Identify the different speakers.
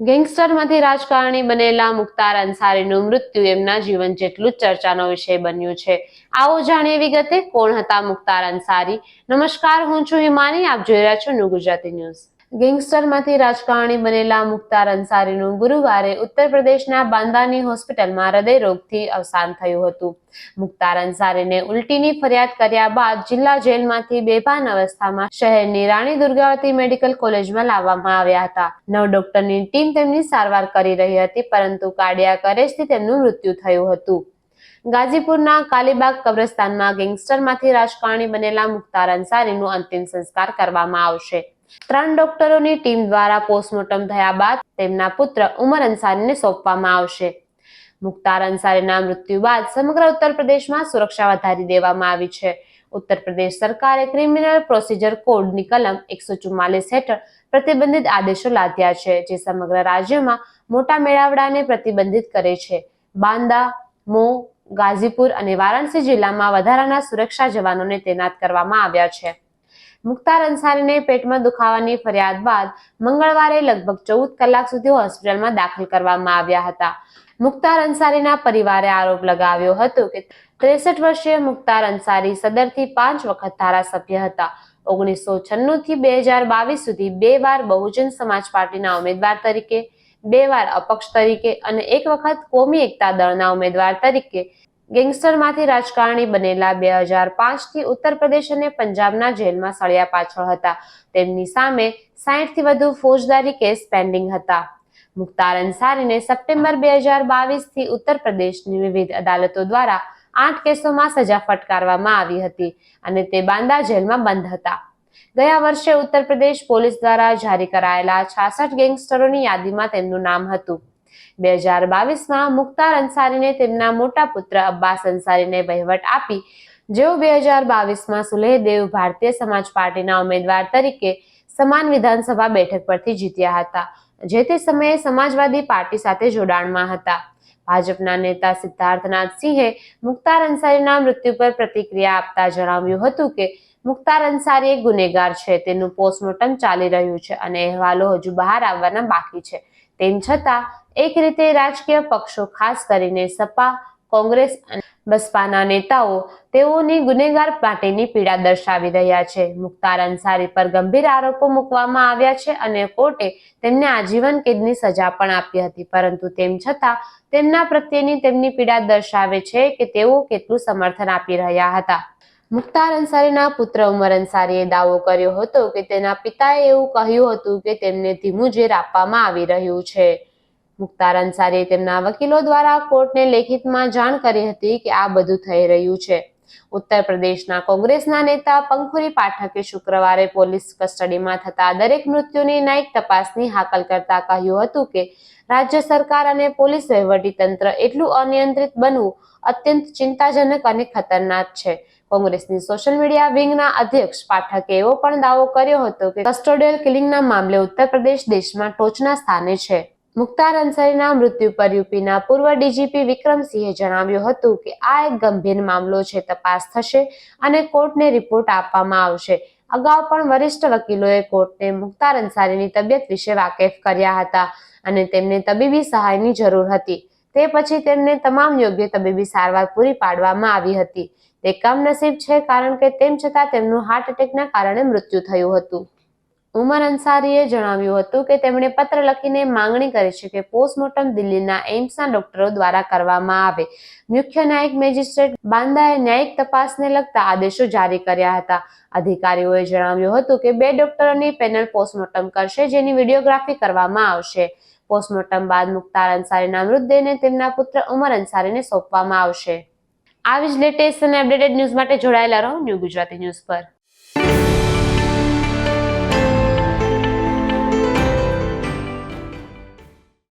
Speaker 1: ગેંગસ્ટરમાંથી રાજકારણી બનેલા મુખ્તાર અંસારીનું મૃત્યુ એમના જીવન જેટલું જ ચર્ચાનો વિષય બન્યું છે. આવો જાણીએ વિગતે કોણ હતા મુખ્તાર અંસારી? નમસ્કાર, હું છું હિમાની. આપ જોઈ રહ્યા છો ન્યૂ ગુજરાતી ન્યૂઝ. ગેંગસ્ટરમાંથી રાજકારણી બનેલા મુખ્તાર અંસારીનું ગુરુવારે ઉત્તર પ્રદેશના બાંદાની હોસ્પિટલમાં હૃદયરોગથી અવસાન થયું હતું. મુખ્તાર અંસારીને ઉલટીની ફરિયાદ કર્યા બાદ જિલ્લા જેલમાંથી બેભાન અવસ્થામાં શહેરની રાણી દુર્ગાવતી મેડિકલ કોલેજમાં લાવવામાં આવ્યા હતા. નવ ડોક્ટરની ટીમ તેમની સારવાર કરી રહી હતી, પરંતુ કાર્ડિયાક અરેસ્ટથી તેમનું મૃત્યુ થયું હતું. ગાઝીપુરના કાલીબાગ કબ્રસ્તાનમાં ગેંગસ્ટરમાંથી રાજકારણી બનેલા મુખ્તાર અંસારીનું અંતિમ સંસ્કાર કરવામાં આવશે. ત્રણ ડોક્ટરોની ટીમ દ્વારા પોસ્ટમોર્ટમ થયા બાદ તેમના પુત્ર ઉમર અંસારીને સોંપવામાં આવશે. મુખ્તાર અંસારીના મૃત્યુ બાદ સમગ્ર ઉત્તર પ્રદેશમાં સુરક્ષા વધારી દેવામાં આવી છે. ઉત્તર પ્રદેશ સરકારે ક્રિમિનલ પ્રોસિજર કોડની કલમ એકસો ચુમ્માલીસ હેઠળ પ્રતિબંધિત આદેશો લાદ્યા છે, જે સમગ્ર રાજ્યમાં મોટા મેળાવડાને પ્રતિબંધિત કરે છે. બાંદા, મો, ગાઝીપુર અને વારાણસી જિલ્લામાં વધારાના સુરક્ષા જવાનોને તૈનાત કરવામાં આવ્યા છે. મુખ્તાર અંસારીને પેટમાં દુખાવાની ફરિયાદ બાદ મંગળવારે લગભગ ચૌદ કલાક સુધી હોસ્પિટલમાં દાખલ કરવામાં આવ્યા હતા. મુખ્તાર અંસારીના પરિવારે આરોપ લગાવ્યો હતો કે ત્રેસઠ વર્ષીય મુખ્તાર અંસારી સદરથી પાંચ વખત ધારાસભ્ય હતા. ઓગણીસો છન્નું થી બે હજાર બાવીસ સુધી બે વાર બહુજન સમાજ પાર્ટીના ઉમેદવાર તરીકે, બે વાર અપક્ષ તરીકે અને એક વખત કોમી એકતા દળના ઉમેદવાર તરીકે ગેંગસ્ટરમાંથી રાજકારણી બનેલા બે હજાર પાંચથી ઉત્તર પ્રદેશ અને પંજાબના જેલમાં સળિયા પાછળ હતા. તેમની સામે સાહીઠથી વધુ ફોજદારી કેસ પેન્ડિંગ હતા. મુખ્તાર અંસારીને સપ્ટેમ્બર બે હજાર બાવીસથી ઉત્તર પ્રદેશની વિવિધ અદાલતો દ્વારા આઠ કેસોમાં સજા ફટકારવામાં આવી હતી અને તે બાંદા જેલમાં બંધ હતા. ગયા વર્ષે ઉત્તર પ્રદેશ પોલીસ દ્વારા જારી કરાયેલા છાસઠ ગેંગસ્ટરોની યાદીમાં તેમનું નામ હતું. બે હજાર બાવીસમાં મુખ્તાર અંસારીને તેમના મોટા પુત્ર અબ્બાસ અંસારીને વહીવટ આપી, જેઓ બે હજાર બાવીસમાં સુલેહદેવ ભારતીય સમાજ પાર્ટીના ઉમેદવાર તરીકે સમાન વિધાનસભા બેઠક પરથી જીત્યા હતા, જે તે સમયે સમાજવાદી પાર્ટી સાથે જોડાણમાં હતા. ભાજપના નેતા સિદ્ધાર્થનાથ સિંહે મુખ્તાર અંસારીના મૃત્યુ પર પ્રતિક્રિયા આપતા જણાવ્યું હતું કે, મુખ્તાર અંસારી એક ગુનેગાર છે, તેનું પોસ્ટમોર્ટમ ચાલી રહ્યું છે અને અહેવાલો હજુ બહાર આવવાના બાકી છે. તેમ છતાં એક રીતે રાજકીય પક્ષો, ખાસ કરીને સપા, કોંગ્રેસ અને બસપાના નેતાઓ તેઓની ગુનેગાર પાર્ટીની પીડા દર્શાવી રહ્યા છે. મુખ્તાર અંસારી પર ગંભીર આરોપો મૂકવામાં આવ્યા છે અને કોર્ટે તેમને આજીવન કેદની સજા પણ આપી હતી. પરંતુ તેમ છતાં, તેમના પ્રત્યેની તેમની પીડા દર્શાવે છે કે તેઓ કેટલું સમર્થન આપી રહ્યા હતા. મુખ્તાર અંસારીના પુત્ર ઉમર અંસારીએ દાવો કર્યો હતો કે તેના પિતાએ એવું કહ્યું હતું કે તેમને ધીમું ઝેર આપવામાં આવી રહ્યું છે. મુખ્તાર અંસારીએ તેમના વકીલો દ્વારા કોર્ટને લેખિતમાં જાણ કરી હતી કે આ બધું થઈ રહ્યું છે. ઉત્તર પ્રદેશના કોંગ્રેસના નેતા પંખુરી પાઠકે શુક્રવારે પોલીસ કસ્ટડીમાં થતા દરેક મૃત્યુની ન્યાયિક તપાસની હાકલ કરતા કહ્યું હતું કે, રાજ્ય સરકાર અને પોલીસ વહીવટીતંત્ર એટલું અનિયંત્રિત બનવું અત્યંત ચિંતાજનક અને ખતરનાક છે. કોંગ્રેસની સોશિયલ મીડિયા વિંગના અધ્યક્ષ પાઠકે એવો પણ દાવો કર્યો હતો કે, કસ્ટોડિયલ કિલિંગના મામલે ઉત્તર પ્રદેશ દેશમાં ટોચના સ્થાને છે. મુખ્તાર અંસારીના મૃત્યુ પર યુપીના પૂર્વ ડીજીપી વિક્રમસિંહે જણાવ્યું હતું કે આ એક ગંભીર મામલો છે, તપાસ થશે અને કોર્ટને રિપોર્ટ આપવામાં આવશે. અગાઉ પણ વરિષ્ઠ વકીલોએ કોર્ટને મુખ્તાર અંસારીની તબિયત વિશે વાકેફ કર્યા હતા અને તેમને તબીબી સહાયની જરૂર હતી. તે પછી તેમને તમામ યોગ્ય તબીબી સારવાર પૂરી પાડવામાં આવી હતી. તે કમનસીબ છે કારણ કે તેમ છતાં તેમનું હાર્ટ એટેકના કારણે મૃત્યુ થયું હતું. ઉમર અંસારીએ જણાવ્યું હતું કે તેમણે પત્ર લખીને માંગણી કરી છે કે પોસ્ટમોર્ટમ દિલ્હીના એમ્સના ડોક્ટરો દ્વારા કરવામાં આવે. મુખ્ય ન્યાયિક મેજિસ્ટ્રેટ બાંદાએ ન્યાયિક તપાસને લગતા આદેશો જારી કર્યા હતા. અધિકારીઓએ જણાવ્યું હતું કે બે ડોક્ટરોની પેનલ પોસ્ટમોર્ટમ કરશે જેની વિડીયોગ્રાફી કરવામાં આવશે. પોસ્ટમોર્ટમ બાદ મુખ્તાર અંસારીના મૃતદેહને તેમના પુત્ર ઉમર અંસારીને સોંપવામાં આવશે. આવી જ લેટેસ્ટ અને અપડેટેડ ન્યૂઝ માટે જોડાયેલા રહો ન્યૂ ગુજરાતી ન્યૂઝ પર.